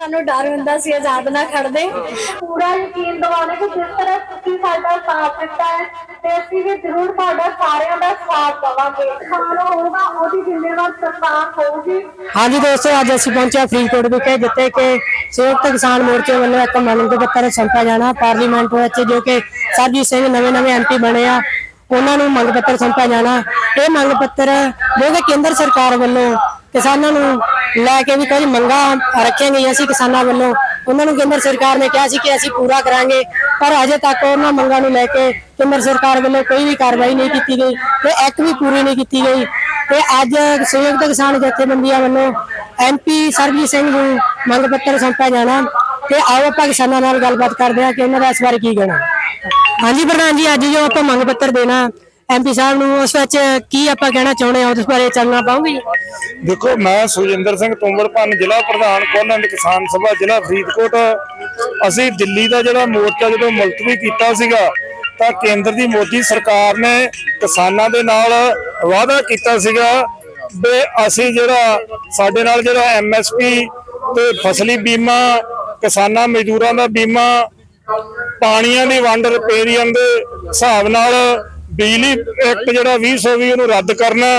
ਸਾਨੂੰ ਡਰ ਹੁੰਦਾ ਸੀ ਆਜ਼ਾਦ ਨਾ ਖੜਦੇ ਪੂਰਾ ਯਕੀਨ ਦਿਵਾਉਣੇ ਕਿ ਜਿਸ ਤਰ੍ਹਾਂ ਤੁਸੀਂ ਸਾਡਾ ਸਾਥ ਦਿੱਤਾ ਹੈ ਤੇ ਅਸੀਂ ਵੀ ਜ਼ਰੂਰ ਤੁਹਾਡਾ ਸਾਰਿਆਂ ਦਾ ਸਾਥ ਦੇਵਾਂਗੇ। ਖਾਣ ਹੋਊਗਾ ਉਹਦੀ ਜ਼ਿੰਮੇਵਾਰ ਸਰਕਾਰ ਹੋਊਗੀ। ਹਾਂਜੀ ਦੋਸਤੋ ਅੱਜ ਅਸੀਂ ਪਹੁੰਚੇ ਹਾਂ ਫਰੀਦਕੋਟ ਵਿਖੇ ਜਿੱਥੇ ਕਿ ਸੰਯੁਕਤ ਕਿਸਾਨ ਮੋਰਚੇ ਵੱਲੋਂ ਇੱਕ ਮੰਗ ਪੱਤਰ ਸੌਂਪਿਆ ਜਾਣਾ ਪਾਰਲੀਮੈਂਟ ਵਿੱਚ ਜੋ ਕਿ ਸਰਜੀਤ ਸਿੰਘ ਨਵੇਂ ਨਵੇਂ ਐਮਪੀ ਬਣੇ ਆ ਉਹਨਾਂ ਨੂੰ ਮੰਗ ਪੱਤਰ ਸੌਂਪਿਆ ਜਾਣਾ। ਇਹ ਮੰਗ ਪੱਤਰ ਜੋ ਕਿ ਕੇਂਦਰ ਸਰਕਾਰ ਵੱਲੋਂ ਕਿਸਾਨਾਂ ਨੂੰ ਲੈ ਕੇ ਵੀ ਕੁਝ ਮੰਗਾਂ ਰੱਖੀਆਂ ਗਈਆਂ ਸੀ ਕਿਸਾਨਾਂ ਵੱਲੋਂ। ਉਹਨਾਂ ਨੂੰ ਕੇਂਦਰ ਸਰਕਾਰ ਨੇ ਕਿਹਾ ਸੀ ਕਿ ਅਸੀਂ ਪੂਰਾ ਕਰਾਂਗੇ, ਪਰ ਅਜੇ ਤੱਕ ਉਹਨਾਂ ਮੰਗਾਂ ਨੂੰ ਲੈ ਕੇ ਕੇਂਦਰ ਸਰਕਾਰ ਵੱਲੋਂ ਕੋਈ ਵੀ ਕਾਰਵਾਈ ਨਹੀਂ ਕੀਤੀ ਗਈ ਤੇ ਐਕਟ ਵੀ ਪੂਰੀ ਨਹੀਂ ਕੀਤੀ ਗਈ। ਤੇ ਅੱਜ ਸੰਯੁਕਤ ਕਿਸਾਨ ਜਥੇਬੰਦੀਆਂ ਵੱਲੋਂ ਐਮਪੀ ਸਰਬਜੀਤ ਸਿੰਘ ਨੂੰ ਮੰਗ ਪੱਤਰ ਸੌਂਪਿਆ ਜਾਣਾ ਤੇ ਆਓ ਆਪਾਂ ਕਿਸਾਨਾਂ ਨਾਲ ਗੱਲਬਾਤ ਕਰਦੇ ਹਾਂ ਕਿ ਉਹਨਾਂ ਦਾ ਇਸ ਬਾਰੇ ਕੀ ਕਹਿਣਾ। ਹਾਂਜੀ ਪ੍ਰਧਾਨ ਜੀ, ਅੱਜ ਜੋ ਆਪਾਂ ਮੰਗ ਪੱਤਰ ਦੇਣਾ ਐਮਪੀ ਸਾਹਿਬ ਨੂੰ ਉਸ ਵਿੱਚ ਕੀ ਆਪਾਂ ਕਹਿਣਾ ਚਾਹੁੰਦੇ ਹਾਂ? ਉਸ ਬਾਰੇ ਚੱਲਣਾ ਪਾਉਂਗੇ ਦੇਖੋ, ਮੈਂ ਸੁਜਿੰਦਰ ਸਿੰਘ ਤੁੰਬੜਪਨ ਜ਼ਿਲ੍ਹਾ ਪ੍ਰਧਾਨ ਕੋਲੰਡ ਕਿਸਾਨ ਸਭਾ, ਜ਼ਿਲ੍ਹਾ ਫਰੀਦਕੋਟ। ਅਸੀਂ ਦਿੱਲੀ ਦਾ ਜਿਹੜਾ ਮੋਰਚਾ ਜਦੋਂ ਮੁਲਤਵੀ ਕੀਤਾ ਸੀਗਾ, ਤਾਂ ਕੇਂਦਰ ਦੀ ਮੋਦੀ ਸਰਕਾਰ ਨੇ ਕਿਸਾਨਾਂ ਦੇ ਨਾਲ ਵਾਅਦਾ ਕੀਤਾ ਸੀਗਾ ਵੀ ਅਸੀਂ ਜਿਹੜਾ ਸਾਡੇ ਨਾਲ ਜਿਹੜਾ ਐਮਐਸਪੀ ਤੇ ਫਸਲੀ ਬੀਮਾ, ਕਿਸਾਨਾਂ ਮਜ਼ਦੂਰਾਂ ਦਾ ਬੀਮਾ, ਪਾਣੀਆਂ ਦੀ ਵੰਡ ਰਿਪੇਰੀਅਨ ਦੇ ਹਿਸਾਬ ਨਾਲ ਬਿਜਲੀ ਐਕਟ ਜਿਹੜਾ 2020 ਨੂੰ ਰੱਦ ਕਰਨਾ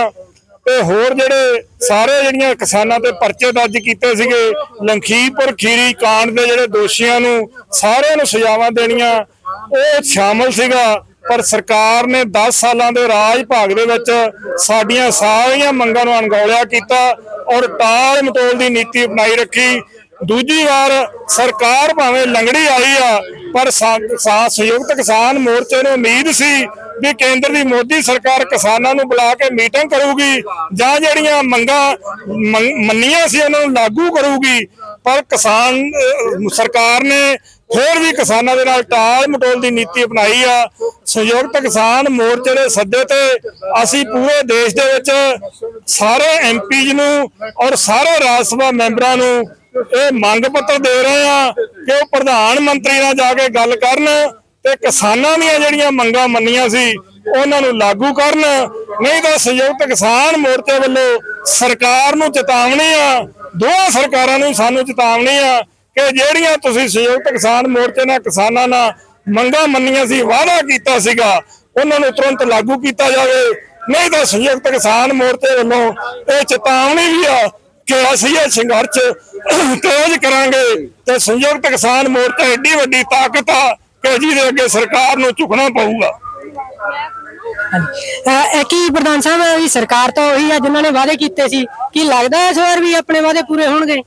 ਤੇ ਹੋਰ ਜਿਹੜੇ ਸਾਰੇ ਜਿਹੜੀਆਂ ਕਿਸਾਨਾਂ ਤੇ ਪਰਚੇ ਦਰਜ ਕੀਤੇ ਸੀਗੇ, ਲੰਖੀਪੁਰ, ਖੀਰੀ, ਕਾਂਡ ਦੇ ਜਿਹੜੇ ਦੋਸ਼ੀਆਂ ਨੂੰ ਸਾਰਿਆਂ ਨੂੰ ਸਜ਼ਾਵਾਂ ਦੇਣੀਆਂ, ਉਹ ਸ਼ਾਮਲ ਸੀਗਾ। ਪਰ ਸਰਕਾਰ ਨੇ 10 ਸਾਲਾਂ ਦੇ ਰਾਜ ਭਾਗ ਦੇ ਵਿੱਚ ਸਾਡੀਆਂ ਸਾਰੀਆਂ ਮੰਗਾਂ ਨੂੰ ਅਣਗੌਲਿਆ ਕੀਤਾ ਔਰ ਟਾਲ ਮਟੋਲ ਦੀ ਨੀਤੀ ਅਪਣਾਈ ਰੱਖੀ। ਦੂਜੀ ਵਾਰ ਸਰਕਾਰ ਭਾਵੇਂ ਲੰਗੜੀ ਆਈ ਆ, ਪਰ ਸੰਯੁਕਤ ਕਿਸਾਨ ਮੋਰਚੇ ਨੂੰ ਉਮੀਦ ਸੀ ਵੀ ਕੇਂਦਰ ਦੀ ਮੋਦੀ ਸਰਕਾਰ ਕਿਸਾਨਾਂ ਨੂੰ ਬੁਲਾ ਕੇ ਮੀਟਿੰਗ ਕਰੂਗੀ ਜਾਂ ਜਿਹੜੀਆਂ ਮੰਗਾਂ ਮੰਨੀਆਂ ਸੀ ਉਹਨਾਂ ਨੂੰ ਲਾਗੂ ਕਰੂਗੀ, ਪਰ ਕਿਸਾਨ ਸਰਕਾਰ ਨੇ ਹੋਰ ਵੀ ਕਿਸਾਨਾਂ ਦੇ ਨਾਲ ਟਾਲ ਮਟੋਲ ਦੀ ਨੀਤੀ ਅਪਣਾਈ ਆ। ਸੰਯੁਕਤ ਕਿਸਾਨ ਮੋਰਚੇ ਦੇ ਸੱਦੇ ਤੇ ਅਸੀਂ ਪੂਰੇ ਦੇਸ਼ ਦੇ ਵਿੱਚ ਸਾਰੇ ਐਮਪੀਜ਼ ਨੂੰ ਔਰ ਸਾਰੇ ਰਾਜ ਸਭਾ ਮੈਂਬਰਾਂ ਨੂੰ ਇਹ ਮੰਗ ਪੱਤਰ ਦੇ ਰਹੇ ਆ ਕਿ ਉਹ ਪ੍ਰਧਾਨ ਮੰਤਰੀ ਨਾਲ ਜਾ ਕੇ ਗੱਲ ਕਰਨ ਤੇ ਕਿਸਾਨਾਂ ਦੀਆਂ ਜਿਹੜੀਆਂ ਮੰਗਾਂ ਮੰਨੀਆਂ ਸੀ, ਉਹਨਾਂ ਨੂੰ ਲਾਗੂ ਕਰਨ। ਨਹੀਂ ਤਾਂ ਸੰਯੁਕਤ ਕਿਸਾਨ ਮੋਰਚੇ ਵੱਲੋਂ ਸਰਕਾਰ ਨੂੰ ਚੇਤਾਵਨੀ ਆ ਦੋਹਾਂ ਸਰਕਾਰਾਂ ਨੂੰ ਸਾਨੂੰ ਚੇਤਾਵਨੀ ਆ ਕਿ ਜਿਹੜੀਆਂ ਤੁਸੀਂ ਸੰਯੁਕਤ ਕਿਸਾਨ ਮੋਰਚੇ ਨਾਲ, ਕਿਸਾਨਾਂ ਨਾਲ ਮੰਗਾਂ ਮੰਨੀਆਂ ਸੀ, ਵਾਅਦਾ ਕੀਤਾ ਸੀਗਾ, ਉਹਨਾਂ ਨੂੰ ਤੁਰੰਤ ਲਾਗੂ ਕੀਤਾ ਜਾਵੇ। ਨਹੀਂ ਤਾਂ ਸੰਯੁਕਤ ਕਿਸਾਨ ਮੋਰਚੇ ਵੱਲੋਂ ਇਹ ਚੇਤਾਵਨੀ ਵੀ ਆ ਕਿ ਅਸੀਂ ਇਹ ਸੰਘਰਸ਼ ਤੇਜ਼ ਕਰਾਂਗੇ ਤੇ ਸੰਯੁਕਤ ਕਿਸਾਨ ਮੋਰਚਾ ਏਡੀ ਵੱਡੀ ਤਾਕਤ ਆ ਕਿ ਜਿਹਦੇ ਅੱਗੇ ਸਰਕਾਰ ਨੂੰ ਝੁਕਣਾ ਪਊਗਾ। ਇਹ ਕੀ ਪ੍ਰਧਾਨ ਸਾਹਿਬ ਇਹ ਸਰਕਾਰ ਤਾਂ ਉਹੀ ਆ ਜਿਨ੍ਹਾਂ ਨੇ ਵਾਅਦੇ ਕੀਤੇ ਸੀ। ਕੀ ਲੱਗਦਾ ਇਸ ਵਾਰ ਵੀ ਆਪਣੇ ਵਾਅਦੇ ਪੂਰੇ ਹੋਣਗੇ?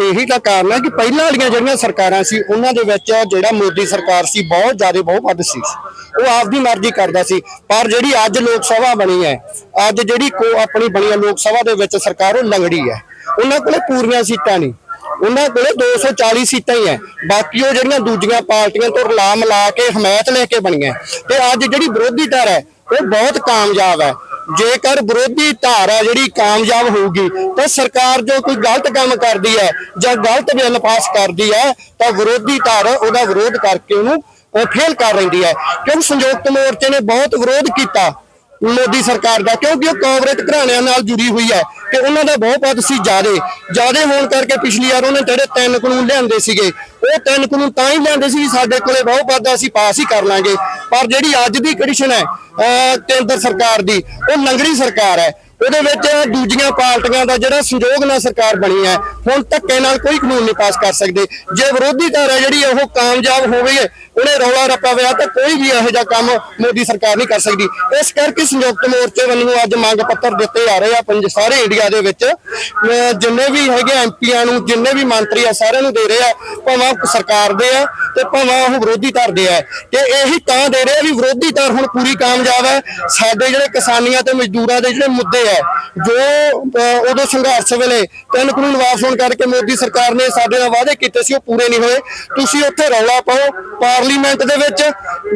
ਇਹੀ ਤਾਂ ਕਾਰਨ ਹੈ ਕਿ ਪਹਿਲਾਂ ਵਾਲੀਆਂ ਜਿਹੜੀਆਂ ਸਰਕਾਰਾਂ ਸੀ ਉਹਨਾਂ ਦੇ ਵਿੱਚ ਜਿਹੜਾ ਮੋਦੀ ਸਰਕਾਰ ਸੀ ਬਹੁਤ ਜ਼ਿਆਦਾ ਬਹੁਤ ਵੱਧ ਸੀ। ਉਹ ਆਪਦੀ ਮਰਜ਼ੀ ਕਰਦਾ ਸੀ। ਪਰ ਜਿਹੜੀ ਅੱਜ ਲੋਕ ਸਭਾ ਬਣੀ ਹੈ ਅੱਜ ਜਿਹੜੀ ਕੋ ਆਪਣੀ ਬਣੀ ਹੈ ਲੋਕ ਸਭਾ ਦੇ ਵਿੱਚ ਸਰਕਾਰ ਉਹ ਲੰਗੜੀ ਹੈ। ਉਹਨਾਂ ਕੋਲੇ ਪੂਰੀਆਂ ਸੀਟਾਂ ਨਹੀਂ। ਉਹਨਾਂ ਕੋਲੇ 240 ਸੀਟਾਂ ਹੀ ਹੈ ਬਾਕੀ ਉਹ ਜਿਹੜੀਆਂ ਦੂਜੀਆਂ ਪਾਰਟੀਆਂ ਤੋਂ ਰਲਾ ਮਿਲਾ ਕੇ, ਹਮਾਇਤ ਲੈ ਕੇ ਬਣੀਆਂ। ਤੇ ਅੱਜ ਜਿਹੜੀ ਵਿਰੋਧੀ ਧਿਰ ਹੈ ਉਹ ਬਹੁਤ ਕਾਮਯਾਬ ਹੈ ਜੇਕਰ ਵਿਰੋਧੀ ਧਾਰਾ ਜਿਹੜੀ ਕਾਮਯਾਬ ਹੋਊਗੀ, ਤਾਂ ਸਰਕਾਰ ਜੋ ਕੋਈ ਗਲਤ ਕੰਮ ਕਰਦੀ ਹੈ ਜਾਂ ਗਲਤ ਬਿੱਲ ਪਾਸ ਕਰਦੀ ਹੈ ਤਾਂ ਵਿਰੋਧੀ ਧਾਰ ਉਹਦਾ ਵਿਰੋਧ ਕਰਕੇ ਉਹਨੂੰ ਫੇਲ ਕਰ ਲੈਂਦੀ ਹੈ ਕਿਉਂਕਿ ਸੰਯੁਕਤ ਮੋਰਚੇ ਨੇ ਬਹੁਤ ਵਿਰੋਧ ਕੀਤਾ। ਮੋਦੀ ਸਰਕਾਰ ਦਾ ਕਿਉਂਕਿ ਉਹ ਕਾਂਗਰਸ ਘਰਾਣਿਆਂ ਨਾਲ ਜੁੜੀ ਹੋਈ ਹੈ ਤੇ ਉਹਨਾਂ ਦਾ ਬਹੁਤ ਪਦ ਸੀ ਜਿਆਦੇ। ਜਿਆਦੇ ਹੋਣ ਕਰਕੇ ਪਿਛਲੀ ਵਾਰ ਉਹਨੇ ਜਿਹੜੇ ਤਿੰਨ ਕਾਨੂੰਨ ਲਿਆਂਦੇ ਸੀਗੇ ਉਹ ਤਿੰਨ ਕਾਨੂੰਨ ਤਾਂ ਹੀ ਲਿਆਂਦੇ ਸੀ ਸਾਡੇ ਕੋਲੇ ਬਹੁਤ ਪਦ ਆ, ਅਸੀਂ ਪਾਸ ਹੀ ਕਰ ਲਾਂਗੇ। ਪਰ ਜਿਹੜੀ ਅੱਜ ਦੀ ਕੰਡੀਸ਼ਨ ਹੈ ਅਹ, ਕੇਂਦਰ ਸਰਕਾਰ ਦੀ ਉਹ ਲੰਗੜੀ ਸਰਕਾਰ ਹੈ। ਉਹਦੇ ਵਿੱਚ ਦੂਜੀਆਂ ਪਾਰਟੀਆਂ ਦਾ ਜਿਹੜਾ ਸੰਯੋਗ ਨਾਲ ਸਰਕਾਰ ਬਣੀ ਹੈ, ਹੁਣ ਧੱਕੇ ਨਾਲ ਕੋਈ ਕਾਨੂੰਨ ਨਹੀਂ ਪਾਸ ਕਰ ਸਕਦੇ। ਜੇ ਵਿਰੋਧੀ ਧਿਰ ਹੈ ਜਿਹੜੀ ਉਹ ਕਾਮਯਾਬ ਹੋਵੇ ਉਹਨੇ ਰੌਲਾ ਰੱਪਾ ਹੋਇਆ ਤਾਂ ਕੋਈ ਵੀ ਇਹੋ ਜਿਹਾ ਕੰਮ ਮੋਦੀ ਸਰਕਾਰ ਨਹੀਂ ਕਰ ਸਕਦੀ। ਇਸ ਕਰਕੇ ਸੰਯੁਕਤ ਮੋਰਚੇ ਵੱਲੋਂ ਅੱਜ ਮੰਗ ਪੱਤਰ ਦਿੱਤੇ ਜਾ ਰਹੇ ਆ ਪੰਜ ਸਾਰੇ ਇੰਡੀਆ ਦੇ ਵਿੱਚ। ਜਿੰਨੇ ਵੀ ਹੈਗੇ ਐਮਪੀਆਂ ਨੂੰ, ਜਿੰਨੇ ਵੀ ਮੰਤਰੀ ਆ, ਸਾਰਿਆਂ ਨੂੰ ਦੇ ਰਹੇ ਆ, ਭਾਵੇਂ ਸਰਕਾਰ ਦੇ ਆ ਤੇ ਭਾਵੇਂ ਉਹ ਵਿਰੋਧੀ ਧਿਰ ਦੇ ਆ। ਤੇ ਇਹੀ ਤਾਂ ਦੇ ਰਹੇ ਆ ਵੀ ਵਿਰੋਧੀ ਧਿਰ ਹੁਣ ਪੂਰੀ ਕਾਮਯਾਬ ਹੈ ਸਾਡੇ ਜਿਹੜੇ ਕਿਸਾਨੀਆਂ ਤੇ ਮਜ਼ਦੂਰਾਂ ਦੇ ਜਿਹੜੇ ਮੁੱਦੇ ਆ ਜੋ ਉਦੋਂ ਸੰਘਰਸ਼ ਵੇਲੇ ਤਿੰਨ ਕਾਨੂੰਨ ਵਾਪਸ ਹੋਣ ਕਰਕੇ ਮੋਦੀ ਸਰਕਾਰ ਨੇ ਸਾਡੇ ਨਾਲ ਵਾਅਦੇ ਕੀਤੇ ਸੀ, ਉਹ ਪੂਰੇ ਨਹੀਂ ਹੋਏ। ਤੁਸੀਂ ਉੱਥੇ ਰੌਲਾ ਪਾਓ, ਪਾਰਲੀਮੈਂਟ ਦੇ ਵਿੱਚ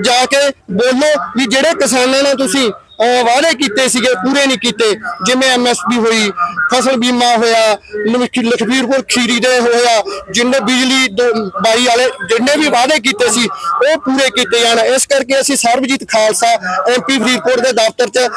ਜਾ ਕੇ ਬੋਲੋ ਵੀ ਜਿਹੜੇ ਕਿਸਾਨਾਂ ਨਾਲ ਤੁਸੀਂ ਵਾਅਦੇ ਕੀਤੇ ਸੀਗੇ, ਪੂਰੇ ਨਹੀਂ ਕੀਤੇ। ਜਿਵੇਂ ਐਮਐਸਪੀ ਹੋਈ, ਫਸਲ ਬੀਮਾ ਹੋਇਆ, ਲਖ- ਲਖਬੀਰਪੁਰ ਖੀਰੀ ਦੇ ਹੋਇਆ, ਜਿੰਨੇ ਬਿਜਲੀ ਦੋ- ਬਾਈ ਵਾਲੇ ਜਿੰਨੇ ਵੀ ਵਾਅਦੇ ਕੀਤੇ ਸੀ, ਉਹ ਪੂਰੇ ਕੀਤੇ ਜਾਣ। ਇਸ ਕਰਕੇ ਅਸੀਂ ਸਰਬਜੀਤ ਖਾਲਸਾ ਐਮਪੀ ਫਰੀਦਕੋਟ ਦੇ ਦਫ਼ਤਰ 'ਚ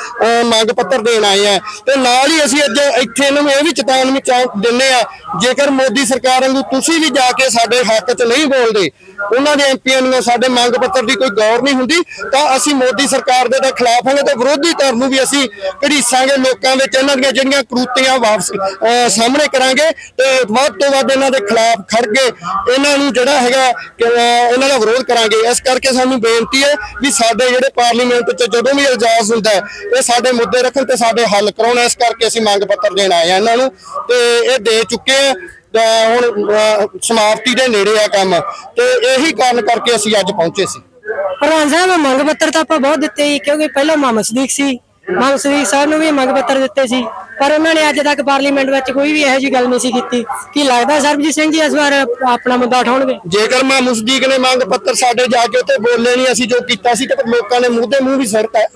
ਮੰਗ ਪੱਤਰ ਦੇਣ ਆਏ ਆ ਤੇ ਨਾਲ ਹੀ ਅਸੀਂ ਅੱਜ ਇੱਥੇ ਇਹਨਾਂ ਨੂੰ ਇਹ ਵੀ ਚੇਤਾਵਨੀ ਚੌਂਕ ਦਿੰਨੇ ਆ ਜੇਕਰ ਮੋਦੀ ਸਰਕਾਰ ਵਾਂਗੂ ਤੁਸੀਂ ਵੀ ਜਾ ਕੇ ਸਾਡੇ ਹੱਕ 'ਚ ਨਹੀਂ ਬੋਲਦੇ, ਉਹਨਾਂ ਦੇ ਐਮਪੀਆਂ ਨੂੰ ਸਾਡੇ ਮੰਗ ਪੱਤਰ ਦੀ ਕੋਈ ਗੌਰ ਨਹੀਂ ਹੁੰਦੀ, ਤਾਂ ਅਸੀਂ ਮੋਦੀ ਸਰਕਾਰ ਦੇ ਤਾਂ ਖਿਲਾਫ ਹਾਂਗੇ ਤੇ ਵਿਰੋਧੀ ਧਿਰ ਨੂੰ ਵੀ ਅਸੀਂ ਘੜੀਸਾਂਗੇ ਲੋਕਾਂ ਵਿੱਚ, ਇਹਨਾਂ ਦੀਆਂ ਜਿਹੜੀਆਂ ਕਰੂਤੀਆਂ ਵਾਪਸ ਸਾਹਮਣੇ ਕਰਾਂਗੇ ਤੇ ਵੱਧ ਤੋਂ ਵੱਧ ਇਹਨਾਂ ਦੇ ਖਿਲਾਫ ਖੜ ਕੇ ਇਹਨਾਂ ਨੂੰ ਜਿਹੜਾ ਹੈਗਾ ਇਹਨਾਂ ਦਾ ਵਿਰੋਧ ਕਰਾਂਗੇ। ਇਸ ਕਰਕੇ ਸਾਨੂੰ ਬੇਨਤੀ ਹੈ ਵੀ ਸਾਡੇ ਜਿਹੜੇ ਪਾਰਲੀਮੈਂਟ 'ਚ ਜਦੋਂ ਵੀ ਇਜਾਜ਼ ਹੁੰਦਾ ਇਹ ਸਾਡੇ ਮੁੱਦੇ ਰੱਖਣ ਤੇ ਸਾਡੇ ਹੱਲ ਕਰਾਉਣ। ਇਸ ਕਰਕੇ ਅਸੀਂ ਮੰਗ ਪੱਤਰ ਦੇਣ ਆਏ ਆ ਇਹਨਾਂ ਨੂੰ ਤੇ ਇਹ ਦੇ ਚੁੱਕੇ ਆ। ਤੇ ਹੁਣ ਸਮਾਪਤੀ ਦੇ ਨੇੜੇ ਆ ਕੰਮ। ਤੇ ਇਹੀ ਕਾਰਨ ਕਰਕੇ ਅਸੀਂ ਅੱਜ ਪਹੁੰਚੇ ਸੀ। ਪ੍ਰਧਾਨ ਸਾਹਿਬ ਮੰਗ ਪੱਤਰ ਤਾਂ ਆਪਾਂ ਬਹੁਤ ਦਿੱਤੇ ਸੀ, ਕਿਉਂਕਿ ਪਹਿਲਾਂ ਮੁਹੰਮਦ ਸਦੀਕ ਸੀ। ਮੁਹੰਮਦ ਸਦੀਕ ਸਾਹਿਬ ਨੂੰ ਵੀ ਮੰਗ ਪੱਤਰ ਦਿੱਤੇ ਸੀ। ਪਰ ਉਹਨਾਂ ਨੇ ਅੱਜ ਤੱਕ ਪਾਰਲੀਮੈਂਟ ਵਿੱਚ ਕੋਈ ਵੀ ਇਹੋ ਜਿਹੀ ਗੱਲ ਨਹੀਂ ਸੀ ਕੀਤੀ। ਕੀ ਲੱਗਦਾ ਸਰਬਜੀਤ ਸਿੰਘ ਜੀ ਇਸ ਵਾਰ ਆਪਣਾ ਮੁੱਦਾ ਉਠਾਉਣਗੇ? ਜੇਕਰ ਮੈਂ ਮੁਸਦੀਕ ਨੇ ਮੰਗ ਪੱਤਰ ਸਾਡੇ ਜਾ ਕੇ ਉੱਥੇ ਬੋਲੇ ਨਹੀਂ ਅਸੀਂ ਜੋ ਕੀਤਾ ਸੀ ਤੇ ਲੋਕਾਂ ਨੇ ਮੂੰਹ ਦੇ ਮੂੰਹ ਵੀ ਸਿਰਤਾ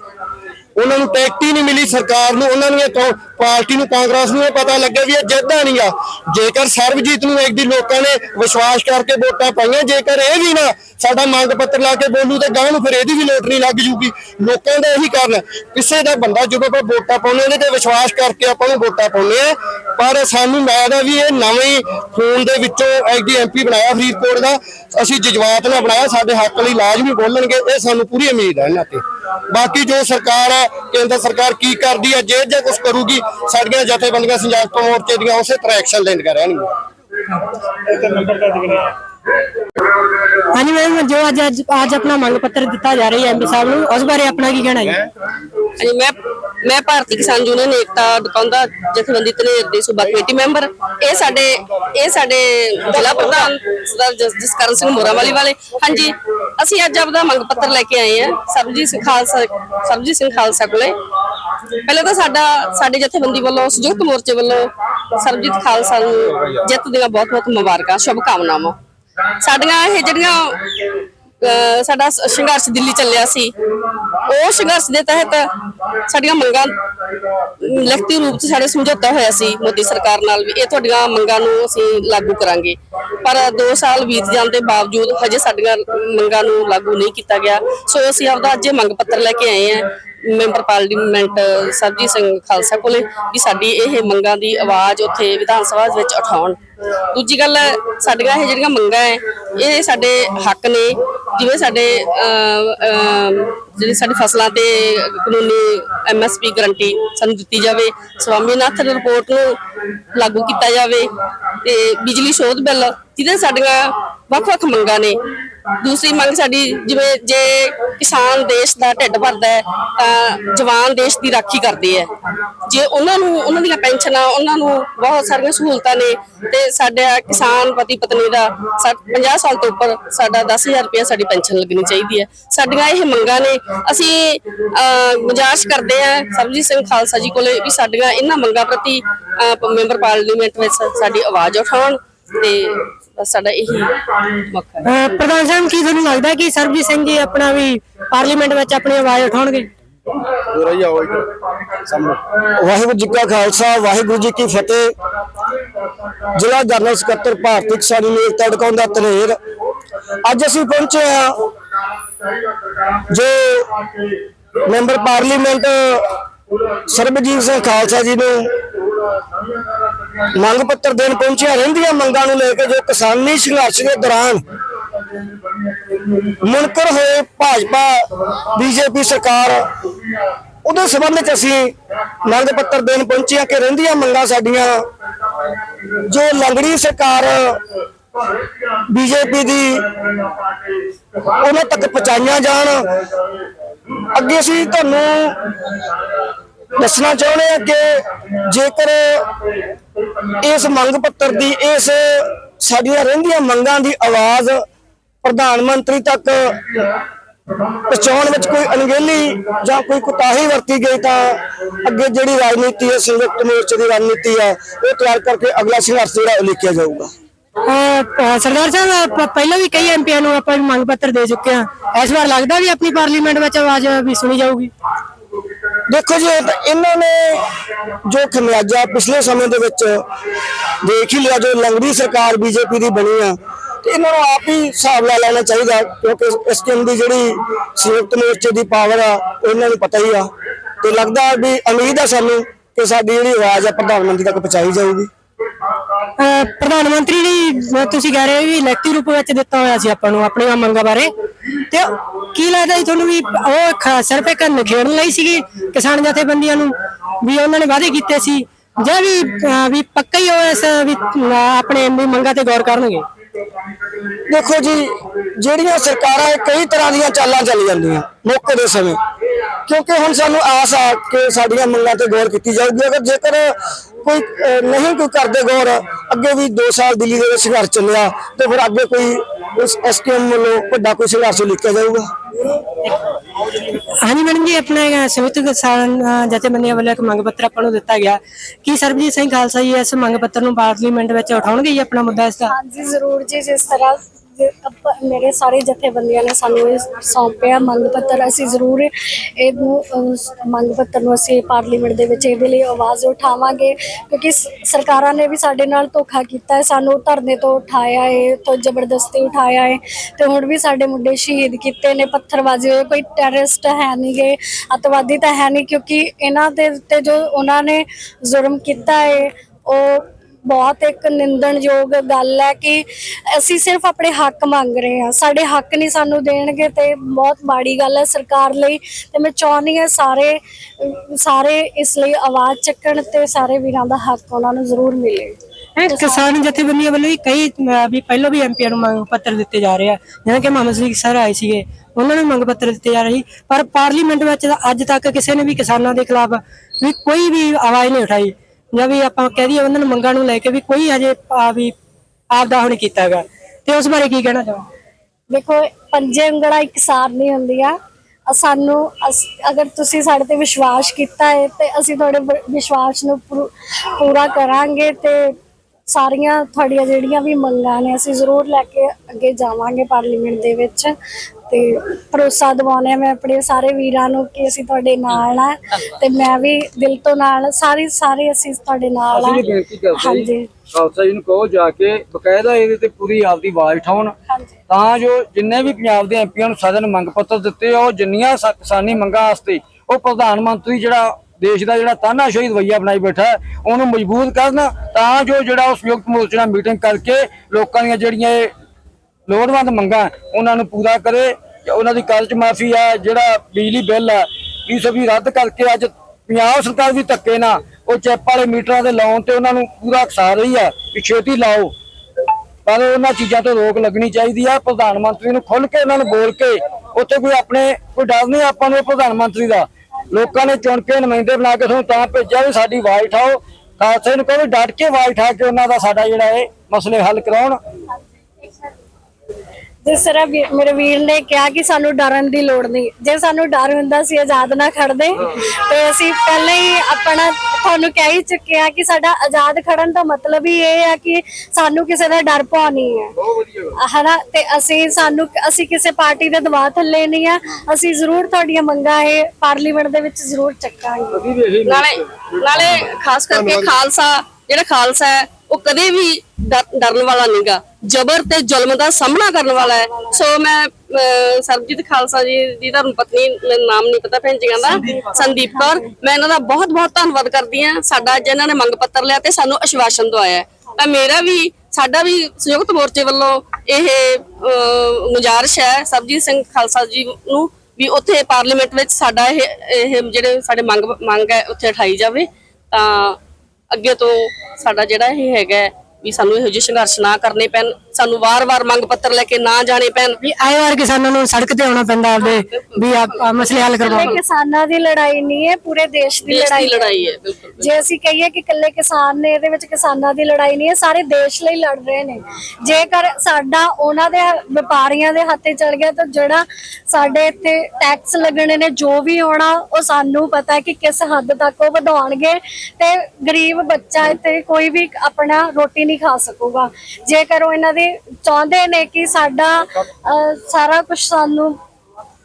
ਉਹਨਾਂ ਨੂੰ ਟਿਕਟ ਹੀ ਨਹੀਂ ਮਿਲੀ ਸਰਕਾਰ ਨੂੰ, ਉਹਨਾਂ ਨੂੰ ਇਹ ਕੌ- ਪਾਰਟੀ ਨੂੰ ਕਾਂਗਰਸ ਨੂੰ ਇਹ ਪਤਾ ਲੱਗਿਆ ਵੀ ਇਹ ਜਿੱਦਾਂ ਨਹੀਂ ਆ। ਜੇਕਰ ਸਰਬਜੀਤ ਨੂੰ ਇੱਕ ਦੀ ਲੋਕਾਂ ਨੇ ਵਿਸ਼ਵਾਸ ਕਰਕੇ ਵੋਟਾਂ ਪਾਈਆਂ, ਜੇਕਰ ਇਹ ਵੀ ਨਾ ਸਾਡਾ ਮੰਗ ਪੱਤਰ ਲਾ ਕੇ ਬੋਲੂ ਤੇ ਗਾਂ ਨੂੰ ਫਿਰ ਇਹਦੀ ਵੀ ਲੋਟਰੀ ਲੱਗ ਜੂਗੀ। ਲੋਕਾਂ ਦਾ ਇਹੀ ਕਾਰਨ ਕਿਸੇ ਦਾ ਬੰਦਾ ਜਦੋਂ ਆਪਾਂ ਵੋਟਾਂ ਪਾਉਂਦੇ ਉਹਦੇ ਤੇ ਵਿਸ਼ਵਾਸ ਕਰਕੇ ਆਪਾਂ ਨੂੰ ਵੋਟਾਂ ਪਾਉਂਦੇ ਆ ਪਰ ਸਾਨੂੰ ਲੱਗਦਾ ਵੀ ਇਹ ਨਵੇਂ ਖੂਨ ਦੇ ਵਿੱਚੋਂ ਐਡੀ ਐਮਪੀ ਬਣਾਇਆ ਫਰੀਦਕੋਟ ਦਾ। ਅਸੀਂ ਜਜ਼ਬਾਤ ਨਾਲ ਬਣਾਇਆ, ਸਾਡੇ ਹੱਕ ਲਈ ਲਾਜ਼ਮੀ ਬੋਲਣਗੇ, ਇਹ ਸਾਨੂੰ ਪੂਰੀ ਉਮੀਦ ਹੈ ਇਹਨਾਂ ਤੇ। ਬਾਕੀ ਜੋ ਸਰਕਾਰ ਹੈ ਕੇਂਦਰ ਸਰਕਾਰ ਕੀ ਕਰਦੀ ਹੈ ਜੇ ਜੇ ਕੁਝ ਕਰੂਗੀ, ਸਾਡੀਆਂ ਜਥੇਬੰਦੀਆਂ ਸੰਯੁਕਤ ਮੋਰਚੇ ਦੀਆਂ ਉਸੇ ਤਰ੍ਹਾਂ ਐਕਸ਼ਨ ਲੈਂਦੀਆਂ ਰਹਿਣਗੀਆਂ। ਹਾਂਜੀ ਮੈਮ ਜੋ ਅੱਜ ਅੱਜ ਅੱਜ ਆਪਣਾ ਮੰਗ ਪੱਤਰ ਦਿੱਤਾ ਜਾ ਰਹੀ ਹੈ ਐਮਪੀ ਸਾਹਿਬ ਨੂੰ, ਉਸ ਬਾਰੇ ਆਪਣਾ ਕੀ ਕਹਿਣਾ ਹੈ ਹਾਂਜੀ, ਮੈਂ ਮੈਂ ਭਾਰਤੀ ਕਿਸਾਨ ਯੂਨੀਅਨ ਏਕਤਾ ਦੁਕਾਨਦਾਰ ਜਥੇਬੰਦੀ ਧਨੇਰ ਦੀ ਸੂਬਾ ਕਮੇਟੀ ਮੈਂਬਰ। ਇਹ ਸਾਡੇ ਇਹ ਸਾਡੇ ਜ਼ਿਲ੍ਹਾ ਪ੍ਰਧਾਨ ਸਰਦਾਰ ਜਸਕਰਨ ਸਿੰਘ ਮੋਰਾਵਾਲੀ ਵਾਲੇ। ਹਾਂਜੀ, ਅਸੀਂ ਅੱਜ ਆਪਦਾ ਮੰਗ ਪੱਤਰ ਲੈ ਕੇ ਆਏ ਹਾਂ, ਸਰਬਜੀਤ ਸਿੰਘ ਖਾਲਸਾ ਸਰਬਜੀਤ ਸਿੰਘ ਖਾਲਸਾ ਕੋਲੇ। ਪਹਿਲਾਂ ਤਾਂ ਸਾਡਾ ਸਾਡੇ ਜਥੇਬੰਦੀ ਵੱਲੋਂ, ਸੰਯੁਕਤ ਮੋਰਚੇ ਵੱਲੋਂ ਸਰਬਜੀਤ ਖਾਲਸਾ ਨੂੰ ਜਿੱਤ ਦੀਆਂ ਬਹੁਤ ਬਹੁਤ ਮੁਬਾਰਕਾਂ ਸ਼ੁਭ ਕਾਮਨਾਵਾਂ ਸਾਡੀਆਂ ਇਹ ਜਿਹੜੀਆਂ ਸਾਡਾ ਸੰਘਰਸ਼ ਦਿੱਲੀ ਚੱਲਿਆ ਸੀ, ਉਹ ਸੰਘਰਸ਼ ਦੇ ਤਹਿਤ ਸਾਡੀਆਂ ਮੰਗਾਂ ਲਿਖਤੀ ਰੂਪ 'ਚ ਸਾਡੇ ਸਮਝੌਤਾ ਹੋਇਆ ਸੀ ਮੋਦੀ ਸਰਕਾਰ ਨਾਲ ਵੀ। ਇਹ ਤੁਹਾਡੀਆਂ ਮੰਗਾਂ ਨੂੰ ਅਸੀਂ ਲਾਗੂ ਕਰਾਂਗੇ। ਪਰ 2 ਸਾਲ ਬੀਤ ਜਾਣ ਦੇ ਬਾਵਜੂਦ ਹਜੇ ਸਾਡੀਆਂ ਮੰਗਾਂ ਨੂੰ ਲਾਗੂ ਨਹੀਂ ਕੀਤਾ ਗਿਆ। ਸੋ ਅਸੀਂ ਆਪਦਾ ਅੱਜ ਇਹ ਮੰਗ ਪੱਤਰ ਲੈ ਕੇ ਆਏ ਹਾਂ। ਮੈਂਬਰ ਪਾਰਲੀਮੈਂਟ ਸਰਜੀਤ ਸਿੰਘ ਖਾਲਸਾ ਕੋਲੇ ਵੀ ਸਾਡੀ ਇਹ ਮੰਗਾਂ ਦੀ ਆਵਾਜ਼ ਉੱਥੇ ਵਿਧਾਨ ਸਭਾ ਵਿੱਚ ਉਠਾਉਣ। ਦੂਜੀ ਗੱਲ, ਸਾਡੀਆਂ ਇਹ ਜਿਹੜੀਆਂ ਮੰਗਾਂ ਹੈ ਇਹ ਸਾਡੇ ਹੱਕ ਨੇ। ਜਿਵੇਂ ਸਾਡੇ ਜਿਹੜੀ ਸਾਡੀ ਫਸਲਾਂ ਤੇ ਕਾਨੂੰਨੀ ਐਮਐਸਪੀ ਗਰੰਟੀ ਸਾਨੂੰ ਦਿੱਤੀ ਜਾਵੇ, ਸਵਾਮੀਨਾਥਨ ਰਿਪੋਰਟ ਨੂੰ ਲਾਗੂ ਕੀਤਾ ਜਾਵੇ ਤੇ ਬਿਜਲੀ ਸ਼ੋਧ ਬਿੱਲ ਜਿਹਦੇ ਸਾਡੀਆਂ ਵੱਖ-ਵੱਖ ਮੰਗਾਂ ਨੇ। ਦੂਸਰੀ ਮੰਗ ਸਾਡੀ ਜਿਵੇਂ ਜੇ ਕਿਸਾਨ ਦੇਸ਼ ਦਾ ਢਿੱਡ ਭਰਦਾ ਹੈ ਤਾਂ ਜਵਾਨ ਦੇਸ਼ ਦੀ ਰਾਖੀ ਕਰਦੇ ਹੈ। ਜੇ ਉਹਨਾਂ ਨੂੰ ਉਹਨਾਂ ਦੀਆਂ ਪੈਨਸ਼ਨਾਂ ਉਹਨਾਂ ਨੂੰ ਬਹੁਤ ਸਾਰੀਆਂ ਸਹੂਲਤਾਂ ਨੇ ਤੇ ਸਾਡਾ ਕਿਸਾਨ ਪਤੀ ਪਤਨੀ ਦਾ 50 ਸਾਲ ਤੋਂ ਉੱਪਰ ਸਾਡਾ 10000 ਰੁਪਏ ਸਾਡੀ ਪੈਨਸ਼ਨ ਲੱਗਣੀ ਚਾਹੀਦੀ ਹੈ। ਸਾਡੀਆਂ ਇਹ ਮੰਗਾਂ ਨੇ। ਅਸੀਂ ਅਹ, ਗੁਜ਼ਾਰਿਸ਼ ਕਰਦੇ ਹਾਂ ਸਰਬਜੀਤ ਸਿੰਘ ਖਾਲਸਾ ਜੀ ਕੋਲੇ ਵੀ ਸਾਡੀਆਂ ਇਹਨਾਂ ਮੰਗਾਂ ਪ੍ਰਤੀ ਮੈਂਬਰ ਪਾਰਲੀਮੈਂਟ ਵਿੱਚ ਸਾਡੀ ਆਵਾਜ਼ ਉਠਾਉਣ ਤੇ ਬਸ ਸਾਡਾ ਇਹੀ ਮੌਕਾ ਹੈ। ਅਹ ਪ੍ਰਧਾਨ ਸਾਹਿਬ ਕੀ ਤੁਹਾਨੂੰ ਲੱਗਦਾ ਕਿ ਸਰਬਜੀਤ ਸਿੰਘ ਜੀ ਆਪਣਾ ਵੀ ਪਾਰਲੀਮੈਂਟ ਵਿੱਚ ਆਪਣੀ ਆਵਾਜ਼ ਉਠਾਉਣਗੇ? ਵਾਹਿਗੁਰੂ ਜੀ ਕਾ ਖਾਲਸਾ ਵਾਹਿਗੁਰੂ ਜੀ ਕੀ ਫਤਿਹ। ਜ਼ਿਲ੍ਹਾ ਜਨਰਲ ਸਕੱਤਰ ਭਾਰਤੀ ਕਿਸਾਨ ਏਕਤਾ ਡਕਾਉਂਦਾ ਧਨੇਰ ਅੱਜ ਅਸੀਂ ਪਹੁੰਚੇ ਹਾਂ ਜੋ ਮੈਂਬਰ ਪਾਰਲੀਮੈਂਟ ਸਰਬਜੀਤ ਸਿੰਘ ਖਾਲਸਾ ਜੀ ਨੂੰ ਮੰਗ ਪੱਤਰ ਦੇਣ ਪਹੁੰਚਿਆ ਰਹਿੰਦੀਆਂ ਮੰਗਾਂ ਨੂੰ ਲੈ ਕੇ ਜੋ ਕਿਸਾਨੀ ਸੰਘਰਸ਼ ਦੇ ਦੌਰਾਨ ਮੁਨਕਰ ਹੋਏ ਭਾਜਪਾ, ਬੀਜੇਪੀ ਸਰਕਾਰ, ਉਹਦੇ ਸੰਬੰਧ ਵਿੱਚ ਅਸੀਂ ਮੰਗ ਪੱਤਰ ਦੇਣ ਪਹੁੰਚੇ ਕਿ ਰਹਿੰਦੀਆਂ ਮੰਗਾਂ ਸਾਡੀਆਂ ਜੋ ਲੰਗੜੀ ਸਰਕਾਰ ਬੀਜੇਪੀ ਦੀ, ਉਹਨਾਂ ਤੱਕ ਪਹੁੰਚਾਈਆਂ ਜਾਣ। ਅੱਗੇ ਅਸੀਂ ਤੁਹਾਨੂੰ ਦੱਸਣਾ ਚਾਹੁੰਦੇ ਹਾਂ ਕਿ ਜੇਕਰ ਇਸ ਮੰਗ ਪੱਤਰ ਦੀ, ਇਸ ਸਾਡੀਆਂ ਰਹਿੰਦੀਆਂ ਮੰਗਾਂ ਦੀ ਆਵਾਜ਼ ਪ੍ਰਧਾਨ ਮੰਤਰੀ ਤੱਕ ਪਹੁੰਚਾਉਣ ਵਿੱਚ ਕੋਈ ਅਣਗਹਿਲੀ ਜਾਂ ਕੋਈ ਕੁਤਾਹੀ ਵਰਤੀ ਗਈ ਤਾਂ ਅੱਗੇ ਜਿਹੜੀ ਰਾਜਨੀਤੀ ਹੈ, ਸੰਯੁਕਤ ਮੋਰਚੇ ਦੀ ਰਣਨੀਤੀ ਹੈ, ਉਹ ਤਿਆਰ ਕਰਕੇ ਅਗਲਾ ਸੰਘਰਸ਼ ਜਿਹੜਾ ਉਹ ਲਿਖਿਆ ਜਾਊਗਾ। ਸਰਦਾਰ ਸਾਹਿਬ ਪਹਿਲਾਂ ਵੀ ਕਈ ਐਮਪੀਆਂ ਨੂੰ ਆਪਾਂ ਮੰਗ ਪੱਤਰ ਦੇ ਚੁੱਕੇ ਹਾਂ। ਇਸ ਵਾਰ ਲੱਗਦਾ ਵੀ ਆਪਣੀ ਪਾਰਲੀਮੈਂਟ ਵਿੱਚ ਆਵਾਜ਼ ਵੀ ਸੁਣੀ ਜਾਊਗੀ। ਦੇਖੋ ਜੀ ਇਹ ਤਾਂ ਇਹਨਾਂ ਨੇ ਜੋ ਖਮਿਆਜਾ ਪਿਛਲੇ ਸਮੇਂ ਦੇ ਵਿੱਚ ਦੇਖ ਹੀ ਲਿਆ, ਜੋ ਲੰਗੜੀ ਸਰਕਾਰ ਬੀਜੇਪੀ ਦੀ ਬਣੀ ਆ, ਤੇ ਇਹਨਾਂ ਨੂੰ ਆਪ ਹੀ ਹਿਸਾਬ ਲਾ ਲੈਣਾ ਚਾਹੀਦਾ, ਕਿਉਂਕਿ ਇਸ ਟਾਈਮ ਦੀ ਜਿਹੜੀ ਸੰਯੁਕਤ ਮੋਰਚੇ ਦੀ ਪਾਵਰ ਆ ਇਹਨਾਂ ਨੂੰ ਪਤਾ ਹੀ ਆ, ਤੇ ਲੱਗਦਾ ਵੀ ਉਮੀਦ ਆ ਸਾਨੂੰ ਕਿ ਸਾਡੀ ਜਿਹੜੀ ਆਵਾਜ਼ ਆ, ਪ੍ਰਧਾਨ ਮੰਤਰੀ ਤੱਕ ਪਹੁੰਚਾਈ ਜਾਊਗੀ। ਪ੍ਰਧਾਨ ਮੰਤਰੀ ਨੇ ਤੁਸੀਂ ਕਹਿ ਰਹੇ ਹੋ ਵੀ ਲਿਖਤੀ ਰੂਪ ਵਿੱਚ ਦਿੱਤਾ ਹੋਇਆ ਸੀ ਆਪਾਂ ਨੂੰ ਆਪਣੀਆਂ ਮੰਗਾਂ ਬਾਰੇ। ਤੇ ਕੀ ਲੱਗਦਾ ਜੀ ਤੁਹਾਨੂੰ ਵੀ ਉਹ ਸਿਰਫ ਇੱਕ ਨਿਖੇੜਨ ਲਈ ਸੀਗੀ ਕਿਸਾਨ ਜਥੇਬੰਦੀਆਂ ਨੂੰ, ਵੀ ਉਹਨਾਂ ਨੇ ਵਾਅਦੇ ਕੀਤੇ ਸੀ, ਜਾਂ ਵੀ, ਅਹ, ਵੀ ਪੱਕਾ ਹੀ ਉਹ ਇਸ, ਵੀ ਆਪਣੇ ਮੰਗਾਂ ਤੇ ਗੌਰ ਕਰਨਗੇ? ਦੇਖੋ ਜੀ, ਜਿਹੜੀਆਂ ਸਰਕਾਰਾਂ ਕਈ ਤਰ੍ਹਾਂ ਦੀਆਂ ਚਾਲਾਂ ਚੱਲ ਜਾਂਦੀਆਂ, ਮੌਕੇ ਦੇ ਸਮੇਂ। ਕਿਉਂਕਿ ਹੁਣ ਸਾਨੂੰ ਆਸ ਆ ਕਿ ਸਾਡੀਆਂ ਮੰਗਾਂ ਤੇ ਗੌਰ ਕੀਤੀ ਜਾਊਗੀ। ਅਗਰ ਜੇਕਰ ਕੋਈ ਨਹੀਂ ਕੋਈ ਕਰਦੇ ਗੌਰ ਅੱਗੇ ਵੀ 2 ਸਾਲ ਦਿੱਲੀ ਦੇ ਵਿੱਚ ਸੰਘਰਸ਼ ਚੱਲਿਆ ਤੇ ਫਿਰ ਅੱਗੇ ਕੋਈ ਉਸ ਐਸਕੇਐਮ ਵੱਲੋਂ ਵੱਡਾ ਕੋਈ ਸੰਘਰਸ਼ ਲਿਖਿਆ ਜਾਊਗਾ? ਹਾਂਜੀ ਮੈਡਮ ਜੀ ਆਪਣੇ ਸੰਯੁਕਤ ਕਿਸਾਨ ਜਥੇਬੰਦੀਆਂ ਵੱਲੋਂ ਇੱਕ ਮੰਗ ਪੱਤਰ ਆਪਾਂ ਨੂੰ ਦਿੱਤਾ ਗਿਆ ਕੀ ਸਰਬਜੀਤ ਸਿੰਘ ਖਾਲਸਾ ਜੀ ਇਸ ਮੰਗ ਪੱਤਰ ਨੂੰ ਪਾਰਲੀਮੈਂਟ ਵਿੱਚ ਉਠਾਉਣਗੇ ਜੀ ਆਪਣਾ ਮੁੱਦਾ ਇਸ ਦਾ? ਹਾਂਜੀ ਜ਼ਰੂਰ ਜੀ ਜਿਸ ਤਰ੍ਹਾਂ ਮੇਰੇ ਸਾਰੇ ਜਥੇਬੰਦੀਆਂ ਨੇ ਸਾਨੂੰ ਇਹ ਸੌਂਪਿਆ ਮੰਗ ਪੱਤਰ, ਅਸੀਂ ਜ਼ਰੂਰ ਇਹਨੂੰ ਮੰਗ ਪੱਤਰ ਨੂੰ ਅਸੀਂ ਪਾਰਲੀਮੈਂਟ ਦੇ ਵਿੱਚ ਇਹਦੇ ਲਈ ਆਵਾਜ਼ ਉਠਾਵਾਂਗੇ ਕਿਉਂਕਿ ਸਰਕਾਰਾਂ ਨੇ ਵੀ ਸਾਡੇ ਨਾਲ ਧੋਖਾ ਕੀਤਾ ਹੈ, ਸਾਨੂੰ ਧਰਨੇ ਤੋਂ ਉਠਾਇਆ ਹੈ ਤੋਂ ਜ਼ਬਰਦਸਤੀ ਉਠਾਇਆ ਹੈ ਤੇ ਹੁਣ ਵੀ ਸਾਡੇ ਮੁੰਡੇ ਸ਼ਹੀਦ ਕੀਤੇ ਨੇ ਪੱਥਰਬਾਜ਼ੀ ਹੋਏ, ਕੋਈ ਟੈਰਰਿਸਟ ਹੈ ਨਹੀਂਗੇ ਅਤਵਾਦੀ ਤਾਂ ਹੈ ਨਹੀਂ ਕਿਉਂਕਿ ਇਹਨਾਂ ਦੇ ਉੱਤੇ ਜੋ ਉਹਨਾਂ ਨੇ ਜ਼ੁਲਮ ਕੀਤਾ ਹੈ ਉਹ ਬਹੁਤ ਇੱਕ ਨਿੰਦਣਯੋਗ ਗੱਲ ਹੈ ਕਿ ਅਸੀਂ ਸਿਰਫ ਆਪਣੇ ਹੱਕ ਮੰਗ ਰਹੇ ਹਾਂ। ਸਾਡੇ ਹੱਕ ਨਹੀਂ ਸਾਨੂੰ ਦੇਣਗੇ ਤੇ ਬਹੁਤ ਮਾੜੀ ਗੱਲ ਹੈ ਸਰਕਾਰ ਲਈ ਤੇ ਮੈਂ ਚਾਹੁੰਦੀ ਹਾਂ ਸਾਰੇ ਸਾਰੇ ਇਸ ਲਈ ਆਵਾਜ਼ ਚੱਕਣ ਤੇ ਸਾਰੇ ਵੀਰਾਂ ਦਾ ਹੱਕ ਉਹਨਾਂ ਨੂੰ ਜ਼ਰੂਰ ਮਿਲੇ। ਕਿਸਾਨ ਜਥੇਬੰਦੀਆਂ ਵੱਲੋਂ ਵੀ ਕਈ ਵੀ ਪਹਿਲਾਂ ਵੀ ਐਮਪੀਆਂ ਨੂੰ ਮੰਗ ਪੱਤਰ ਦਿੱਤੇ ਜਾ ਰਹੇ ਆ। ਜਿਵੇਂ ਕਿ ਮੁਹੰਮਦ ਸਿੰਘ ਸਰ ਆਏ ਸੀਗੇ ਉਹਨਾਂ ਨੂੰ ਮੰਗ ਪੱਤਰ ਦਿੱਤੇ ਜਾ ਰਹੇ ਪਰ ਪਾਰਲੀਮੈਂਟ ਵਿੱਚ ਅੱਜ ਤੱਕ ਕਿਸੇ ਨੇ ਵੀ ਕਿਸਾਨਾਂ ਦੇ ਖਿਲਾਫ ਵੀ ਕੋਈ ਵੀ ਆਵਾਜ਼ ਨਹੀਂ ਉਠਾਈ। ਜਾਂ ਵੀ ਆਪਾਂ ਕਹਿ ਦਈਏ ਉਹਨਾਂ ਨੂੰ ਮੰਗਾਂ ਨੂੰ ਲੈ ਕੇ ਵੀ ਕੋਈ ਅਜੇ ਆ ਵੀ ਆਪਦਾ ਹੁਣ ਕੀਤਾ ਤੇ ਉਸ ਬਾਰੇ ਕੀ ਕਹਿਣਾ ਚਾਹੋ ਦੇਖੋ, ਪੰਜੇ ਉਂਗਲਾਂ ਇੱਕ ਸਾਰ ਨਹੀਂ ਹੁੰਦੀਆਂ। ਸਾਨੂੰ ਅਗਰ ਤੁਸੀਂ ਸਾਡੇ ਤੇ ਵਿਸ਼ਵਾਸ ਕੀਤਾ ਹੈ, ਤੇ ਅਸੀਂ ਤੁਹਾਡੇ ਵਿਸ਼ਵਾਸ ਨੂੰ ਪੂਰਾ ਕਰਾਂਗੇ ਤੇ ਸਾਰੀਆਂ ਤੁਹਾਡੀਆਂ ਜਿਹੜੀਆਂ ਵੀ ਮੰਗਾਂ ਨੇ, ਅਸੀਂ ਜ਼ਰੂਰ ਲੈ ਕੇ ਅੱਗੇ ਜਾਵਾਂਗੇ ਪਾਰਲੀਮੈਂਟ ਦੇ ਵਿੱਚ। ਤੇ ਭਰੋਸਾ ਦਿਵਾਉਂਦੇ ਹਾਂ ਮੈਂ ਆਪਣੇ ਸਾਰੇ ਵੀਰਾਂ ਨੂੰ ਕਿ ਅਸੀਂ ਤੁਹਾਡੇ ਨਾਲ ਆ ਤੇ ਮੈਂ ਵੀ ਦਿਲ ਤੋਂ ਨਾਲ ਸਾਰੇ ਸਾਰੇ ਅਸੀਂ ਤੁਹਾਡੇ ਨਾਲ ਅਸੀਂ ਆ ਵੀ ਬੇਨਤੀ ਕਰਦੇ ਹਾਂ ਹਾਂਜੀ। ਜੀ ਖਾਲਸਾ ਜੀ ਨੂੰ ਕਹੋ ਜਾ ਕੇ ਬਕਾਇਦਾ ਇਹਦੇ ਤੇ ਪੂਰੀ ਆਪਦੀ ਆਵਾਜ਼ ਉਠਾਉਣ। ਹਾਂਜੀ। ਤਾਂ ਜੋ ਜਿੰਨੇ ਵੀ ਪੰਜਾਬ ਦੇ ਐਮਪੀਆਂ ਨੂੰ ਸਦਨ ਮੰਗ ਪੱਤਰ ਦਿੱਤੇ ਆ ਉਹ ਜਿੰਨੀਆਂ ਸ- ਕਿਸਾਨੀ ਮੰਗਾਂ ਵਾਸਤੇ ਉਹ ਪ੍ਰਧਾਨ ਮੰਤਰੀ ਜਿਹੜਾ ਦੇਸ਼ ਦਾ ਜਿਹੜਾ ਤਾਨਾਸ਼ਾਹੀ ਰਵੱਈਆ ਬਣਾਈ ਬੈਠਾ ਹੈ, ਉਹਨੂੰ ਮਜ਼ਬੂਤ ਕਰਨ ਤਾਂ ਜੋ ਜਿਹੜਾ ਉਹ ਸੰਯੁਕਤ ਮੋਰਚੇ ਮੀਟਿੰਗ ਕਰਕੇ ਲੋਕਾਂ ਦੀਆਂ ਜਿਹੜੀਆਂ ਇਹ ਲੋੜਵੰਦ ਮੰਗਾਂ ਉਹਨਾਂ ਨੂੰ ਪੂਰਾ ਕਰੇ ਤੇ ਉਹਨਾਂ ਦੀ ਕਰਜ਼ ਮਾਫੀ ਆ, ਜਿਹੜਾ ਬਿਜਲੀ ਬਿੱਲ ਆ ਇਹ ਸਭ ਵੀ ਰੱਦ ਕਰਕੇ ਅੱਜ ਪੰਜਾਬ ਸਰਕਾਰ ਵੀ ਧੱਕੇ ਨਾ ਉਹ ਚੈਪ ਵਾਲੇ ਮੀਟਰਾਂ ਦੇ ਲਾਉਣ ਤੇ ਉਹਨਾਂ ਨੂੰ ਪੂਰਾ ਖਸਾ ਰਹੀ ਆ ਕਿ ਛੇਤੀ ਲਾਓ। ਪਰ ਉਹਨਾਂ ਚੀਜ਼ਾਂ ਤੋਂ ਰੋਕ ਲੱਗਣੀ ਚਾਹੀਦੀ ਆ, ਪ੍ਰਧਾਨ ਮੰਤਰੀ ਨੂੰ ਖੁੱਲ ਕੇ ਉਹਨਾਂ ਨੂੰ ਬੋਲ ਕੇ ਉੱਥੇ ਕੋਈ ਆਪਣੇ, ਕੋਈ ਡਰ ਨਹੀਂ ਆਪਾਂ ਨੂੰ ਪ੍ਰਧਾਨ ਮੰਤਰੀ ਦਾ। ਲੋਕਾਂ ਨੇ ਚੁਣ ਕੇ ਨੁਮਾਇੰਦੇ ਬਣਾ ਕੇ ਤੁਹਾਨੂੰ ਤਾਂ ਭੇਜਿਆ ਵੀ ਸਾਡੀ ਆਵਾਜ਼ ਉਠਾਓ। ਖਾਲਸੇ ਨੂੰ ਕਹੋ ਵੀ ਡਟ ਕੇ ਆਵਾਜ਼ ਉਠਾ ਕੇ ਉਹਨਾਂ ਦਾ ਸਾਡਾ ਜਿਹੜਾ ਇਹ ਮਸਲੇ ਹੱਲ ਕਰਾਉਣ। ਜਿਸ ਤਰ੍ਹਾਂ ਵੀ- ਮੇਰੇ ਵੀਰ ਨੇ ਕਿਹਾ ਕਿ ਸਾਨੂੰ ਡਰਨ ਦੀ ਲੋੜ ਨਹੀਂ। ਜੇ ਸਾਨੂੰ ਡਰ ਹੁੰਦਾ ਸੀ ਆਜ਼ਾਦ ਨਾ ਖੜਦੇ ਤੇ ਅਸੀਂ ਪਹਿਲਾਂ ਹੀ ਆਪਣਾ ਤੁਹਾਨੂੰ ਕਹਿ ਹੀ ਚੁੱਕੇ ਆ ਕਿ ਸਾਡਾ ਆਜ਼ਾਦ ਖੜਨ ਦਾ ਮਤਲਬ ਹੀ ਇਹ ਆ ਕਿ ਸਾਨੂੰ ਕਿਸੇ ਦਾ ਡਰ ਭੌ ਨਹੀਂ ਹੈ। ਹਨਾ? ਤੇ ਅਸੀਂ ਸਾਨੂੰ ਅਸੀਂ ਕਿਸੇ ਪਾਰਟੀ ਦੇ ਦਬਾਅ ਥੱਲੇ ਨਹੀਂ ਆ। ਅਸੀਂ ਜ਼ਰੂਰ ਤੁਹਾਡੀਆਂ ਮੰਗਾਂ ਇਹ ਪਾਰਲੀਮੈਂਟ ਦੇ ਵਿੱਚ ਜ਼ਰੂਰ ਚੱਕਾਂਗੇ। ਨਾਲੇ ਨਾਲੇ ਖਾਸ ਕਰਕੇ ਖਾਲਸਾ ਜਿਹੜਾ ਖਾਲਸਾ ਹੈ ਉਹ ਕਦੇ ਵੀ ਡਰ- ਡਰਨ ਵਾਲਾ ਨਹੀਂਗਾ। ਜ਼ਬਰ ਤੇ ਜ਼ੁਲਮ ਦਾ ਸਾਹਮਣਾ ਕਰਨ ਵਾਲਾ ਹੈ। ਸੋ ਮੈਂ ਸਰਬਜੀਤ ਖਾਲਸਾ ਜੀ ਦੀ ਧਰਮ ਪਤਨੀ ਮੈਨੂੰ ਨਾਮ ਨਹੀਂ ਪਤਾ ਭੈਣ ਜੀਆਂ ਦਾ। ਸੰਦੀਪ ਕੌਰ। ਮੈਂ ਇਹਨਾਂ ਦਾ ਬਹੁਤ ਬਹੁਤ ਧੰਨਵਾਦ ਕਰਦੀ ਹਾਂ। ਸਾਡਾ ਅੱਜ ਇਹਨਾਂ ਨੇ ਮੰਗ ਪੱਤਰ ਲਿਆ ਤੇ ਸਾਨੂੰ ਆਸ਼ਵਾਸਨ ਦਵਾਇਆ। ਤਾਂ ਮੇਰਾ ਵੀ ਸਾਡਾ ਵੀ ਸੰਯੁਕਤ ਮੋਰਚੇ ਵੱਲੋਂ ਇਹ ਗੁਜ਼ਾਰਿਸ਼ ਹੈ ਸਰਬਜੀਤ ਸਿੰਘ ਖਾਲਸਾ ਜੀ ਨੂੰ ਵੀ ਉੱਥੇ ਪਾਰਲੀਮੈਂਟ ਵਿੱਚ ਸਾਡਾ ਇਹ ਇਹ ਜਿਹੜੇ ਸਾਡੇ ਮੰਗ ਮੰਗ ਹੈ ਉੱਥੇ ਉਠਾਈ ਜਾਵੇ। ਤਾਂ ਅੱਗੇ ਤੋਂ ਸਾਡਾ ਜਿਹੜਾ ਇਹ ਹੈਗਾ ਵੀ ਸਾਨੂੰ ਇਹੋ ਜਿਹੇ ਸੰਘਰਸ਼ ਨਾ ਕਰਨੇ ਪੈਣ। ਸਾਨੂੰ ਵਾਰ-ਵਾਰ ਮੰਗ ਪੱਤਰ ਲੈ ਕੇ ਨਾ ਜਾਣੇ ਪੈਣ। ਵੀ ਆਏ ਵਾਰ ਕਿਸਾਨਾਂ ਨੂੰ ਸੜਕ ਤੇ ਆਉਣਾ ਪੈਂਦਾ ਆਪਦੇ ਵੀ ਆਪ ਆਹ ਮਸਲੇ ਹੱਲ ਕਰਵਾਉਣ। ਕਿਸਾਨਾਂ ਦੀ ਲੜਾਈ ਨਹੀਂ ਹੈ ਪੂਰੇ ਦੇਸ਼ ਦੀ ਲੜਾਈ ਲੜਾਈ ਹੈ ਬਿਲਕੁਲ ਜੇ ਅਸੀਂ ਕਹੀਏ ਕਿ ਇਕੱਲੇ ਕਿਸਾਨ ਨੇ ਇਹਦੇ ਵਿੱਚ ਕਿਸਾਨਾਂ ਦੀ ਲੜਾਈ ਨਹੀਂ ਹੈ ਸਾਰੇ ਦੇਸ਼ ਲਈ ਲੜ ਰਹੇ ਨੇ। ਜੇਕਰ ਸਾਡਾ ਉਹਨਾਂ ਦੇ ਵਪਾਰੀਆਂ ਦੇ ਹੱਥੇ ਚਲ ਗਿਆ ਤਾਂ ਜਿਹੜਾ ਸਾਡੇ ਇੱਥੇ ਟੈਕਸ ਲੱਗਣੇ ਨੇ ਜੋ ਵੀ ਹੋਣਾ ਉਹ ਸਾਨੂੰ ਪਤਾ ਹੈ ਕਿ ਕਿਸ ਹੱਦ ਤੱਕ ਉਹ ਵਧਾਉਣਗੇ ਤੇ ਗਰੀਬ ਬੱਚਾ ਇੱਥੇ ਕੋਈ ਵੀ ਆਪਣਾ ਰੋਟੀ ਨਹੀਂ ਖਾ ਸਕੂਗਾ। ਜੇਕਰ ਉਹ ਇਹਨਾਂ ਦੇ ਚਾਹੁੰਦੇ ਨੇ ਕਿ ਸਾਡਾ ਸਾਰਾ ਕੁਝ ਸਾਨੂੰ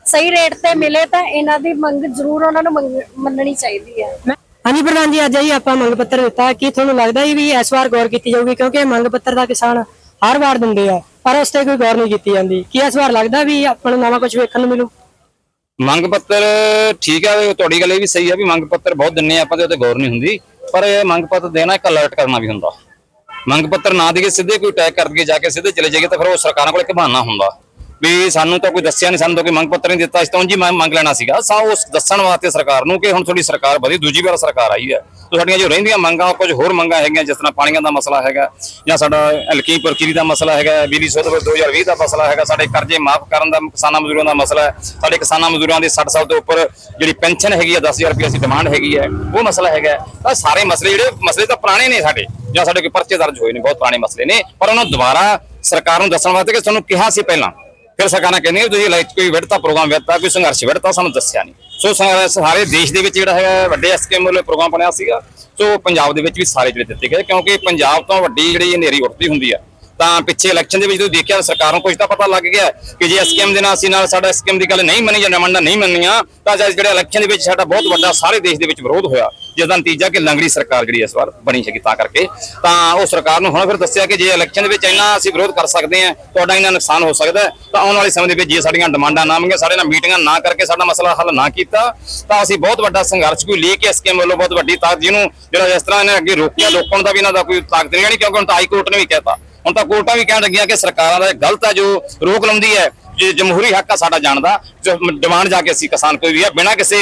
ਸਹੀ ਰੇਟ ਤੇ ਮਿਲੇ ਤਾਂ ਇਹਨਾਂ ਦੀ ਮੰਗ ਜ਼ਰੂਰ ਉਹਨਾਂ ਨੂੰ ਮੰਨਣੀ ਚਾਹੀਦੀ ਹੈ। ਹਾਂਜੀ ਪ੍ਰਧਾਨ ਜੀ ਅੱਜ ਹੀ ਆਪਾਂ ਮੰਗ ਪੱਤਰ ਦਿੱਤਾ ਕੀ ਤੁਹਾਨੂੰ ਲੱਗਦਾ ਹੈ ਵੀ ਇਸ ਵਾਰ ਗੌਰ ਕੀਤੀ ਜਾਊਗੀ ਕਿਉਂਕਿ ਇਹ ਮੰਗ ਪੱਤਰ ਦਾ ਕਿਸਾਨ ਹਰ ਵਾਰ ਦਿੰਦੇ ਆ ਪਰ ਉਸ ਤੇ ਕੋਈ ਗੌਰ ਨਹੀਂ ਕੀਤੀ ਜਾਂਦੀ। ਕੀ ਇਸ ਵਾਰ ਲੱਗਦਾ ਵੀ ਆਪਾਂ ਨੂੰ ਨਵਾਂ ਕੁਝ ਵੇਖਣ ਨੂੰ ਮਿਲੂ? ਮੰਗ ਪੱਤਰ ਠੀਕ ਹੈ ਤੁਹਾਡੀ ਗੱਲ ਇਹ ਵੀ ਸਹੀ ਹੈ ਵੀ ਮੰਗ ਪੱਤਰ ਬਹੁਤ ਦਿੰਨੇ ਆ, ਆਪਾਂ ਤੇ ਉੱਤੇ ਗੌਰ ਨਹੀਂ ਹੁੰਦੀ ਪਰ ਇਹ ਮੰਗ ਪੱਤਰ ਦੇਣਾ ਇੱਕ ਅਲਰਟ ਕਰਨਾ ਵੀ ਹੁੰਦਾ। ਮੰਗ ਪੱਤਰ ਨਾ ਦੇ ਕੇ ਸਿੱਧੇ ਕੋਈ ਅਟੈਕ ਕਰ ਦਈਏ ਜਾ ਕੇ ਸਿੱਧੇ ਚਲੇ ਜਾਈਏ ਤਾਂ ਫਿਰ ਉਹ ਸਰਕਾਰਾਂ ਕੋਲ ਇੱਕ ਬਹਾਨਾ ਹੁੰਦਾ। ਵੀ ਸਾਨੂੰ ਤਾਂ ਕੋਈ ਦੱਸਿਆ ਨਹੀਂ, ਸਾਨੂੰ ਤਾਂ ਕੋਈ ਮੰਗ ਪੱਤਰ ਨਹੀਂ ਦਿੱਤਾ, ਇਸ ਤੋਂ ਜੀ ਮੰਗ ਲੈਣਾ ਸੀਗਾ। ਸਾ ਉਸ ਦੱਸਣ ਵਾਸਤੇ ਸਰਕਾਰ ਨੂੰ ਕਿ ਹੁਣ ਤੁਹਾਡੀ ਸਰਕਾਰ ਵਧੀ, ਦੂਜੀ ਵਾਰ ਸਰਕਾਰ ਆਈ ਹੈ। ਤੇ ਸਾਡੀਆਂ ਜੋ ਰਹਿੰਦੀਆਂ ਮੰਗਾਂ, ਕੁਝ ਹੋਰ ਮੰਗਾਂ ਹੈਗੀਆਂ, ਜਿਸ ਤਰ੍ਹਾਂ ਪਾਣੀਆਂ ਦਾ ਮਸਲਾ ਹੈਗਾ, ਜਾਂ ਸਾਡਾ ਹਲਕੀ ਪ੍ਰਕਿਰੀ ਦਾ ਮਸਲਾ ਹੈਗਾ, ਬਿਜਲੀ ਸੋਧ ਬਿੱਲ 2020 ਦਾ ਮਸਲਾ ਹੈਗਾ, ਸਾਡੇ ਕਰਜ਼ੇ ਮਾਫ ਕਰਨ ਦਾ, ਕਿਸਾਨਾਂ ਮਜ਼ਦੂਰਾਂ ਦਾ ਮਸਲਾ ਹੈ। ਸਾਡੇ ਕਿਸਾਨਾਂ ਮਜ਼ਦੂਰਾਂ ਦੀ 60 ਸਾਲ ਤੋਂ ਉੱਪਰ ਜਿਹੜੀ ਪੈਨਸ਼ਨ ਹੈਗੀ ਆ 10000 ਰੁਪਏ ਅਸੀਂ ਡਿਮਾਂਡ ਹੈਗੀ ਹੈ, ਉਹ ਮਸਲਾ ਹੈਗਾ ਤਾਂ ਸਾਰੇ ਮਸਲੇ ਜਿਹੜੇ, ਮਸਲੇ ਤਾਂ ਪੁਰਾਣੇ ਨੇ ਸਾਡੇ, ਜਾਂ ਸਾਡੇ ਕੋਈ ਪਰਚੇ ਦਰਜ ਹੋਏ ਨੇ, ਬਹੁਤ ਪੁਰਾਣੇ ਮਸਲੇ ਨੇ, ਪਰ ਉਹਨਾਂ ਦੁਬਾਰਾ ਸਰਕਾਰ ਨੂੰ ਦੱਸਣ ਵਾਸਤੇ ਕਿ ਤੁਹਾਨੂੰ ਕਿਹਾ ਸੀ ਪਹਿਲਾਂ ਫਿਰ ਸਰਕਾਰਾਂ ਕਹਿੰਦੀਆਂ ਤੁਸੀਂ ਲਾਈਕ ਕੋਈ ਵਿੜਤਾ ਪ੍ਰੋਗਰਾਮ ਵਿੜਤਾ, ਕੋਈ ਸੰਘਰਸ਼ ਵਿੜਤਾ, ਸਾਨੂੰ ਦੱਸਿਆ ਨਹੀਂ ਸੋ ਸਾਰੇ ਦੇਸ਼ ਦੇ ਵਿੱਚ ਜਿਹੜਾ ਹੈਗਾ ਵੱਡੇ ਐਸਕੇਐਮ ਵੱਲੋਂ ਪ੍ਰੋਗਰਾਮ ਬਣਿਆ ਸੀਗਾ। ਸੋ ਪੰਜਾਬ ਦੇ ਵਿੱਚ ਵੀ ਸਾਰੇ ਜਿਹੜੇ ਦਿੱਤੇ ਗਏ, ਕਿਉਂਕਿ ਪੰਜਾਬ ਤੋਂ ਵੱਡੀ ਜਿਹੜੀ ਹਨੇਰੀ ਉੱਠਦੀ ਹੁੰਦੀ ਆ। ਤਾਂ ਪਿੱਛੇ ਇਲੈਕਸ਼ਨ ਦੇ ਵਿੱਚ ਤੁਸੀਂ ਦੇਖਿਆ, ਸਰਕਾਰ ਨੂੰ ਕੁਝ ਤਾਂ ਪਤਾ ਲੱਗ ਗਿਆ ਕਿ ਜੇ ਐਸਕੇਐਮ ਦੇ ਨਾਲ ਅਸੀਂ ਨਾਲ ਸਾਡਾ ਐਸਕੇਐਮ ਦੀ ਗੱਲ ਨਹੀਂ ਮੰਨੀ ਜਾਂ ਡਿਮਾਂਡਾਂ ਨਹੀਂ ਮੰਨੀਆਂ, ਤਾਂ ਜਦ ਜਿਹੜੇ ਇਲੈਕਸ਼ਨ ਦੇ ਵਿੱਚ ਸਾਡਾ ਬਹੁਤ ਵੱਡਾ ਸਾਰੇ ਦੇਸ਼ ਦੇ ਵਿੱਚ ਵਿਰੋਧ ਹੋਇਆ। ਜਿਸ ਦਾ ਨਤੀਜਾ ਕਿ ਲੰਗੜੀ ਸਰਕਾਰ ਜਿਹੜੀ ਇਸ ਵਾਰ ਬਣੀ ਸੀਗੀ ਤਾਂ ਕਰਕੇ। ਤਾਂ ਉਹ ਸਰਕਾਰ ਨੂੰ ਹੁਣ ਫਿਰ ਦੱਸਿਆ ਕਿ ਜੇ ਇਲੈਕਸ਼ਨ ਦੇ ਵਿੱਚ ਇੰਨਾ ਅਸੀਂ ਵਿਰੋਧ ਕਰ ਸਕਦੇ ਹਾਂ, ਤੁਹਾਡਾ ਇੰਨਾ ਨੁਕਸਾਨ ਹੋ ਸਕਦਾ ਤਾਂ ਆਉਣ ਵਾਲੇ ਸਮੇਂ ਦੇ ਵਿੱਚ ਜੇ ਸਾਡੀਆਂ ਡਿਮਾਂਡਾਂ ਨਾ ਮੰਗੇ ਸਾਡੇ ਨਾਲ ਮੀਟਿੰਗਾਂ ਨਾ ਕਰਕੇ ਸਾਡਾ ਮਸਲਾ ਹੱਲ ਨਾ ਕੀਤਾ, ਤਾਂ ਅਸੀਂ ਬਹੁਤ ਵੱਡਾ ਸੰਘਰਸ਼ ਕੋਈ ਲੈ ਕੇ ਐਸਕੇਐਮ ਵੱਲੋਂ ਬਹੁਤ ਵੱਡੀ ਤਾਕਤ ਜਿਹਨੂੰ ਜਿਹੜਾ ਇਸ ਤਰ੍ਹਾਂ ਇਹਨੇ ਅੱਗੇ ਰੋਕਿਆ, ਲੋਕਾਂ ਦਾ ਵੀ ਇਹਨਾਂ ਦਾ ਕੋਈ ਤਾਕਤ ਨਹੀਂ ਆਣੀ ਕਿਉਂਕਿ ਹੁਣ ਤਾਂ ਹਾਈ ਕੋਰਟ ਨੇ ਵੀ ਕਹਿਤਾ। ਹੁਣ ਤਾਂ ਕੋਰਟਾਂ ਵੀ ਕਹਿਣ ਲੱਗੀਆਂ ਕਿ ਸਰਕਾਰਾਂ ਦਾ ਗਲਤ ਹੈ ਜੋ ਰੋਕ ਲਾਉਂਦੀ ਹੈ ਜਮਹੂਰੀ ਹੱਕ ਆ ਸਾਡਾ ਜਾਣ ਦਾ ਡਿਮਾਂਡ ਜਾ ਕੇ ਅਸੀਂ ਕਿਸਾਨ ਕੋਈ ਵੀ ਹੈ ਬਿਨਾਂ ਕਿਸੇ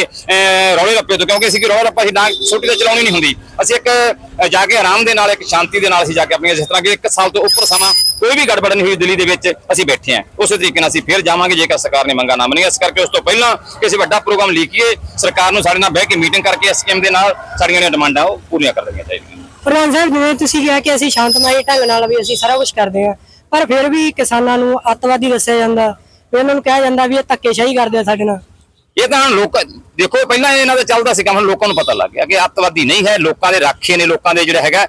ਰੌਲੇ ਰੱਪੇ ਤੋਂ, ਕਿਉਂਕਿ ਅਸੀਂ ਕਿ ਰੌਲਾ ਰੱਪਾ ਅਸੀਂ ਨਾ, ਛੋਟੀ ਤੇ ਚਲਾਉਣੀ ਨਹੀਂ ਹੁੰਦੀ। ਅਸੀਂ ਇੱਕ ਜਾ ਕੇ ਆਰਾਮ ਦੇ ਨਾਲ, ਇੱਕ ਸ਼ਾਂਤੀ ਦੇ ਨਾਲ ਅਸੀਂ ਜਾ ਕੇ ਆਪਣੀਆਂ, ਜਿਸ ਤਰ੍ਹਾਂ ਕਿ ਇੱਕ ਸਾਲ ਤੋਂ ਉੱਪਰ ਸਮਾਂ ਕੋਈ ਵੀ ਗੜਬੜ ਨਹੀਂ ਹੋਈ ਦਿੱਲੀ ਦੇ ਵਿੱਚ, ਅਸੀਂ ਬੈਠੇ ਹਾਂ। ਉਸੇ ਤਰੀਕੇ ਨਾਲ ਅਸੀਂ ਫਿਰ ਜਾਵਾਂਗੇ, ਜੇਕਰ ਸਰਕਾਰ ਨੇ ਮੰਗਾ ਨਾ ਮੰਨੀਆਂ। ਇਸ ਕਰਕੇ ਉਸ ਤੋਂ ਪਹਿਲਾਂ ਕਿ ਅਸੀਂ ਵੱਡਾ ਪ੍ਰੋਗਰਾਮ ਲਿਖੀਏ ਸਰਕਾਰ ਨੂੰ ਸਾਡੇ ਨਾਲ ਬਹਿ ਕੇ ਮੀਟਿੰਗ ਕਰਕੇ ਸਕੀਮ ਦੇ ਨਾਲ ਸਾਡੀਆਂ ਜਿਹੜੀਆਂ ਡਿਮਾਂਡਾਂ, ਉਹ ਪੂਰੀਆਂ ਕਰ ਦੇਣੀਆਂ ਚਾਹੀਦੀਆਂ ਪ੍ਰਧਾਨ ਸਾਹਿਬ, ਜਿਵੇਂ ਤੁਸੀਂ ਕਿਹਾ ਕਿ ਅਸੀਂ ਸ਼ਾਂਤਮਈ ਢੰਗ ਨਾਲ ਵੀ ਅਸੀਂ ਸਾਰਾ ਕੁਝ ਕਰਦੇ ਹਾਂ, ਪਰ ਫਿਰ ਵੀ ਕਿਸਾਨਾਂ ਨੂੰ ਅੱਤਵਾਦੀ ਦੱਸਿਆ ਜਾਂਦਾ। ਵੀ ਨੂੰ ਕਿਹਾ ਜਾਂਦਾ ਵੀ ਇਹ ਧੱਕੇਸ਼ਾਹੀ ਕਰਦੇ ਆ ਸਾਡੇ ਨਾਲ। ਇਹ ਤਾਂ ਲੋਕ ਦੇਖੋ, ਪਹਿਲਾਂ ਇਹਨਾਂ ਦਾ ਚੱਲਦਾ ਸੀ ਕੰਮ ਹੁਣ ਲੋਕਾਂ ਨੂੰ ਪਤਾ ਲੱਗ ਗਿਆ ਕਿ ਅੱਤਵਾਦੀ ਨਹੀਂ ਹੈ, ਲੋਕਾਂ ਦੇ ਰਾਖੇ ਨੇ, ਲੋਕਾਂ ਦੇ ਜਿਹੜਾ ਹੈਗਾ,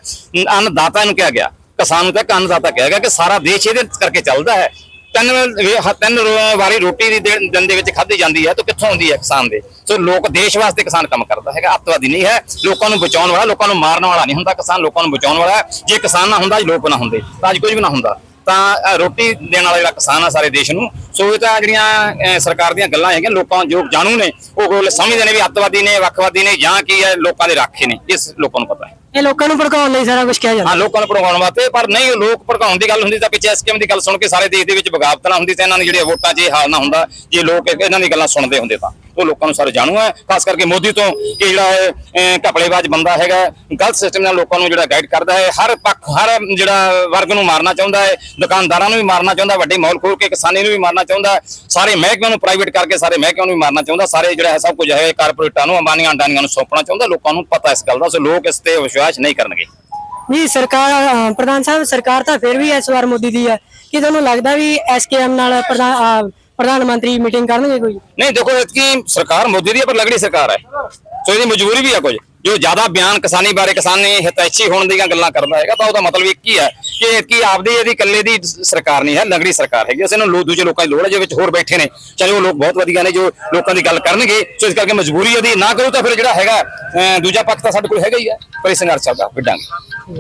ਅੰਨਦਾਤਾ ਇਹਨੂੰ ਕਿਹਾ ਗਿਆ, ਕਿਸਾਨ ਨੂੰ ਤਾਂ ਅੰਨਦਾਤਾ ਕਿਹਾ ਗਿਆ ਕਿ ਸਾਰਾ ਦੇਸ਼ ਇਹਦੇ ਕਰਕੇ ਚੱਲਦਾ ਹੈ। ਤਿੰਨ ਵੇ- ਤਿੰਨ ਰੋ- ਵਾਰੀ ਰੋਟੀ ਦੀ ਦੇ- ਦਿਨ ਦੇ ਵਿੱਚ ਖਾਧੀ ਜਾਂਦੀ ਹੈ, ਤਾਂ ਕਿੱਥੋਂ ਆਉਂਦੀ ਹੈ ਕਿਸਾਨ ਦੇ? ਸੋ ਲੋਕ ਦੇਸ਼ ਵਾਸਤੇ ਕਿਸਾਨ ਕੰਮ ਕਰਦਾ ਹੈਗਾ, ਅੱਤਵਾਦੀ ਨਹੀਂ ਹੈ, ਲੋਕਾਂ ਨੂੰ ਬਚਾਉਣ ਵਾਲਾ, ਲੋਕਾਂ ਨੂੰ ਮਾਰਨ ਵਾਲਾ ਨਹੀਂ ਹੁੰਦਾ ਕਿਸਾਨ, ਲੋਕਾਂ ਨੂੰ ਬਚਾਉਣ ਵਾਲਾ ਹੈ। ਜੇ ਕਿਸਾਨ ਨਾ ਹੁੰਦਾ, ਅੱਜ ਲੋਕ ਨਾ ਹੁੰਦੇ, ਤਾਂ ਅੱਜ ਕੁਝ ਵੀ ਨਾ ਹੁੰਦਾ। ਤਾਂ ਰੋਟੀ ਦੇਣ ਵਾਲਾ ਜਿਹੜਾ ਕਿਸਾਨ ਆ ਸਾਰੇ ਦੇਸ਼ ਨੂੰ ਸੋ ਇਹ ਤਾਂ ਜਿਹੜੀਆਂ ਸਰਕਾਰ ਦੀਆਂ ਗੱਲਾਂ ਹੈਗੀਆਂ ਲੋਕਾਂ ਜੋ ਜਾਣੂ ਨੇ ਉਹ ਗੱਲ ਸਮਝਦੇ ਨੇ ਵੀ ਅੱਤਵਾਦੀ ਨੇ ਵੱਖਵਾਦੀ ਨੇ ਜਾਂ ਕੀ ਹੈ ਲੋਕਾਂ ਦੇ ਰਾਖੇ ਨੇ ਇਸ ਲੋਕਾਂ ਨੂੰ ਪਤਾ ਹੈ। ਇਹ ਲੋਕਾਂ ਨੂੰ ਭੜਕਾਉਣ ਲਈ ਸਾਰਾ ਕੁਝ ਕਿਹਾ ਜਾਂਦਾ ਹਾਂ ਲੋਕਾਂ ਨੂੰ ਭੜਕਾਉਣ ਵਾਸਤੇ ਪਰ ਨਹੀਂ ਲੋਕ ਭੜਕਾਉਣ ਦੀ ਗੱਲ ਹੁੰਦੀ ਤਾਂ ਪਿੱਛੇ ਐਸਕੇਐਮ ਦੀ ਗੱਲ ਸੁਣ ਕੇ ਸਾਰੇ ਦੇਸ਼ ਦੇ ਵਿੱਚ ਬਗਾਵਤ ਨਾ ਹੁੰਦੀ ਤੇ ਇਹਨਾਂ ਦੀ ਜਿਹੜੀਆਂ ਵੋਟਾਂ 'ਚ ਇਹ ਹਾਲ ਨਾ ਹੁੰਦਾ ਜੇ ਲੋਕ ਇਹ- ਇਹਨਾਂ ਦੀ ਗੱਲਾਂ ਸੁਣਦੇ ਹੁੰਦੇ ਤਾਂ। ਉਹ ਲੋਕਾਂ ਨੂੰ ਸਾਰੇ ਜਾਣੂ ਹੈ ਖਾਸ ਕਰਕੇ ਮੋਦੀ ਤੋਂ ਕਿ ਜਿਹੜਾ ਇਹ, ਘਪਲੇਬਾਜ਼ ਬੰਦਾ ਹੈਗਾ ਗਲਤ ਸਿਸਟਮ ਨਾਲ ਲੋਕਾਂ ਨੂੰ ਜਿਹੜਾ ਗਾਈਡ ਕਰਦਾ ਹੈ ਹਰ ਪੱਖ ਹਰ ਜਿਹੜਾ ਵਰਗ ਨੂੰ ਮਾਰਨਾ ਚਾਹੁੰਦਾ ਹੈ ਦੁਕਾਨਦਾਰਾਂ ਨੂੰ ਵੀ ਮਾਰਨਾ ਚਾਹੁੰਦਾ ਵੱਡੇ ਮਾਲ ਖੋਲ ਕੇ ਕਿਸਾਨੀ ਨੂੰ ਵੀ ਮਾਰਨਾ ਚਾਹੁੰਦਾ ਸਾਰੇ ਮਹਿਕਮਿਆਂ ਨੂੰ ਪ੍ਰਾਈਵੇਟ ਕਰਕੇ ਸਾਰੇ ਮਹਿਕਮਿਆਂ ਨੂੰ ਵੀ ਮਾਰਨਾ ਚਾਹੁੰਦਾ ਸਾਰੇ ਜਿਹੜਾ ਹੈ ਸਭ ਕੁਝ ਹੈ ਕਾਰਪੋਰੇਟਾਂ ਨੂੰ ਅੰਬਾਨੀਆਂ ਅੰਡਾਨੀਆਂ ਨੂੰ ਸੌਂਪਣਾ ਚਾਹੁੰਦਾ ਲੋਕਾਂ ਨੂੰ ਪਤਾ ਇਸ ਗੱਲ ਦਾ ਸੋ ਲੋਕ ਇਸ ਤੇ ਵਿਸ਼ਵਾਸ ਨਹੀਂ ਕਰਨਗੇ। ਜੀ ਸਰਕਾਰ ਪ੍ਰਧਾਨ ਸਾਹਿਬ ਸਰਕਾਰ ਤਾਂ ਫਿਰ ਵੀ ਇਸ ਵਾਰ ਮੋਦੀ ਦੀ ਹੈ ਕਿ ਤੁਹਾਨੂੰ ਲੱਗਦਾ ਵੀ ਐਸਕੇਐਮ ਨਾਲ ਪ੍ਰਧਾਨ ਪ੍ਰਧਾਨ ਮੰਤਰੀ ਮੀਟਿੰਗ ਕਰਨਗੇ ਕੋਈ? ਨਹੀਂ, ਦੇਖੋ, ਇਤਕੀ ਸਰਕਾਰ ਮੋਦੀ ਦੀ ਹੈ ਪਰ ਲਗੜੀ ਸਰਕਾਰ ਹੈ। ਸੋ ਇਹਦੀ ਮਜਬੂਰੀ ਵੀ ਹੈ ਕੁਝ। ਜੋ ਜ਼ਿਆਦਾ ਬਿਆਨ ਕਿਸਾਨੀ ਬਾਰੇ ਕਿਸਾਨੀ ਹਿਤੈਸ਼ੀ ਹੋਣ ਦੀਆਂ ਗੱਲਾਂ ਕਰਦਾ ਹੈਗਾ, ਤਾਂ ਉਹਦਾ ਮਤਲਬ ਇੱਕ ਹੀ ਹੈ ਕਿ ਇਤਕੀ ਆਪਦੀ ਇਹਦੀ ਇਕੱਲੇ ਦੀ ਸਰਕਾਰ ਨਹੀਂ ਹੈ, ਲੰਗੜੀ ਸਰਕਾਰ ਹੈਗੀ ਅਸੀਂ ਨੂੰ ਲੋ, ਦੂਜੇ ਲੋਕਾਂ ਦੀ ਲੋੜ ਹੈ, ਜੇ ਵਿੱਚ ਹੋਰ ਬੈਠੇ ਨੇ, ਚਾਹੇ ਉਹ ਲੋਕ ਬਹੁਤ ਵਧੀਆ ਨੇ, ਜੋ ਲੋਕਾਂ ਦੀ ਗੱਲ ਕਰਨਗੇ, ਸੋ ਇਸ ਕਰਕੇ ਮਜਬੂਰੀ ਇਹਦੀ ਨਾ ਕਰੋ ਤਾਂ ਫਿਰ ਜਿਹੜਾ ਹੈਗਾ ਦੂਜਾ ਪੱਖ ਤਾਂ ਸਾਡੇ ਕੋਲ ਹੈਗਾ ਹੀ ਹੈ, ਪਰ ਇਹ ਸੰਘਰਸ਼ ਚੱਲਦਾ, ਵਿੱਢਾਂਗੇ।